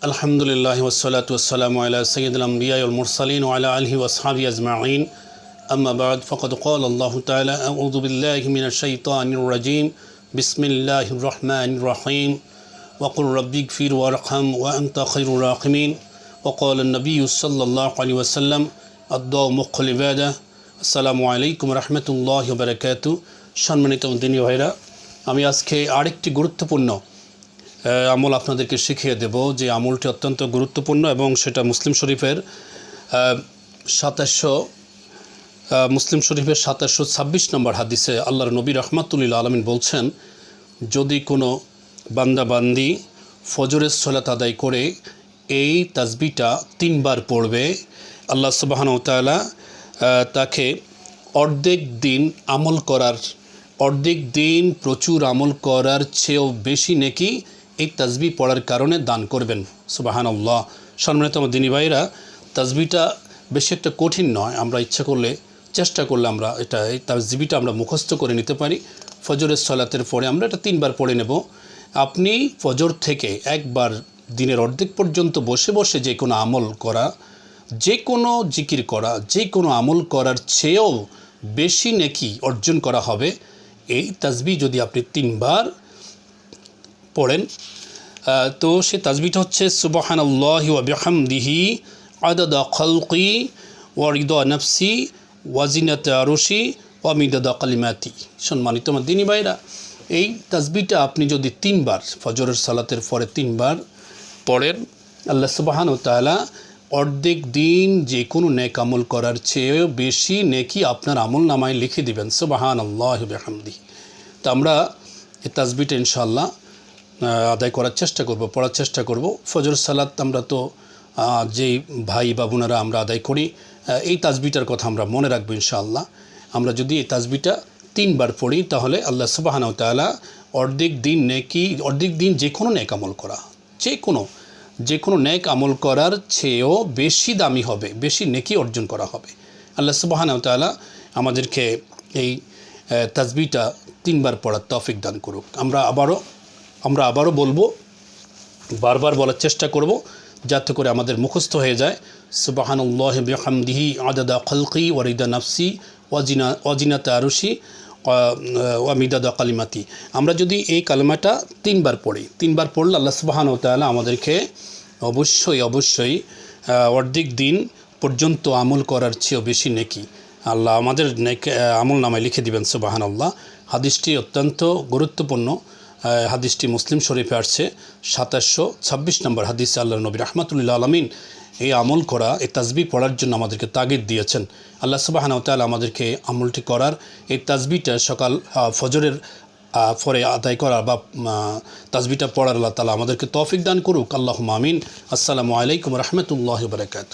আলহামদুলিল্লাহ ওসলাত ওসালাম আল্লাহ সৈয়দ আলম্বিয়াল মুরসালিন ওয়ালা আলহি ওসহাবি আজমাইন أما بعد فقد قال الله تعالى أعوذ بالله من الشيطان الرجيم بسم الله الرحمن الرحيم وقل رب اغفر وارحم وأنت خير الراحمين وقال النبي صلى الله عليه وسلم الدعاء مخ العبادة আসসালামু আলাইকুম রহমতুল্লাহ বারকাত সম্মানিত দিনী ভাইরা আমি আজকে আরেকটি গুরুত্বপূর্ণ আহ, আমল আপনাদেরকে শিখিয়ে দেব যে আমলটি অত্যন্ত গুরুত্বপূর্ণ এবং সেটা মুসলিম শরীফের সাতাশশো মুসলিম শরীফের সাতাশশো ছাব্বিশ নম্বর হাদিসে আল্লাহর নবী রহমাতুল্লিল আলমিন বলছেন, যদি কোনো বান্দাবান্দি ফজরের সলাত আদায় করে, এই তাজবিটা তিনবার পড়বে। আল্লাহ সুবাহান তাআলা তাকে অর্ধেক দিন আমল করার, অর্ধেক দিন প্রচুর আমল করার চেয়েও বেশি নেকি এই তাজবি পড়ার কারণে দান করবেন। সুবাহান আল্লাহ সম্মানিত আমার দিনী ভাইরা তাজবিটা বেশি একটা কঠিন নয়। আমরা ইচ্ছা করলে, চেষ্টা করলে আমরা এটা, এই তাসবিটা আমরা মুখস্থ করে নিতে পারি। ফজরের সলাতের পরে আমরা এটা তিনবার পড়ে নেব। আপনি ফজর থেকে একবার দিনের অর্ধেক পর্যন্ত বসে বসে যে কোনো আমল করা, যে কোনো জিকির করা, যে কোনো আমল করার চেয়েও বেশি নেকি অর্জন করা হবে। এই তাজবি যদি আপনি তিনবার পড়েন। তো সে তাসবিটা হচ্ছে সুবাহান আল্লাহ ওয়াবিহামদিহি আদাদা খলকি ওয়ারিদ নফসি ওয়াজিনাত আরশি ওয়ামিদাদা কালিমাতি। সম্মানিত আমার দিনী ভাইরা, এই তাসবিটা আপনি যদি তিনবার, ফজরের সালাতের পরে তিনবার পড়েন, আল্লাহ সুবাহান ও তাআলা অর্ধেক দিন যে কোনো নেক আমল করার চেয়েও বেশি নেকি আপনার আমল নামায় লিখে দিবেন সুবাহান আল্লাহ বেহামদি তো আমরা এই তাজবিটা ইনশাল্লাহ আদায় করার চেষ্টা করব, পড়ার চেষ্টা করব। ফজর সালাত আমরা তো যেই ভাই বা বোনেরা আমরা আদায় করি এই তাজবিটার কথা আমরা মনে রাখব ইনশাআল্লাহ। আমরা যদি এই তাজবিটা তিনবার পড়ি, তাহলে আল্লাহ সুবাহানাউ তাআলা অর্ধেক দিন নেকি, অর্ধেক দিন যে কোনো নেক আমল করা যে কোনো যে কোনো নেক আমল করার চেয়েও বেশি দামি হবে, বেশি নেকি অর্জন করা হবে। আল্লাহ সুবাহানাউ তাআলা আমাদেরকে এই তাজবিটা তিনবার পড়ার তফিক দান করুক। আমরা আবারও আমরা আবারও বলব, বারবার বলার চেষ্টা করব যাতে করে আমাদের মুখস্থ হয়ে যায়। সুবাহানুল্লাহ বিহামদিহি আদাদা খলকি ওয়ারিদা নাফসি ওয়াজিনা ওয়াজিনাতা আরুষি ওয়ামিদাদা কালিমাতি। আমরা যদি এই কালিমাটা তিনবার পড়ি, তিনবার পড়লে আল্লাহ সুবাহান তাআলা আমাদেরকে অবশ্যই অবশ্যই অর্ধেক দিন পর্যন্ত আমল করার চেয়েও বেশি নেকি। আল্লাহ আমাদের নেক আমল নামায় লিখে দিবেন সুবাহান আল্লাহ হাদিসটি অত্যন্ত গুরুত্বপূর্ণ। হাদিসটি মুসলিম শরীফে আসছে। সাতাশশো ছাব্বিশ নম্বর হাদিস আল্লাহ নবী রহমাতুল্লাহ আলমিন এই আমল করা, এই তাজবি পড়ার জন্য আমাদেরকে তাগিদ দিয়েছেন। আল্লাহ সুবাহান তাআলা আমাদেরকে আমলটি করার এই তাজবিটা সকাল ফজরের পরে আদায় করা বা তাজবিটা পড়ার আল্লাহ তালা আমাদেরকে তৌফিক দান করুক। আল্লাহ মামিন আসসালামু আলাইকুম রহমতুল্লাহ বারকাত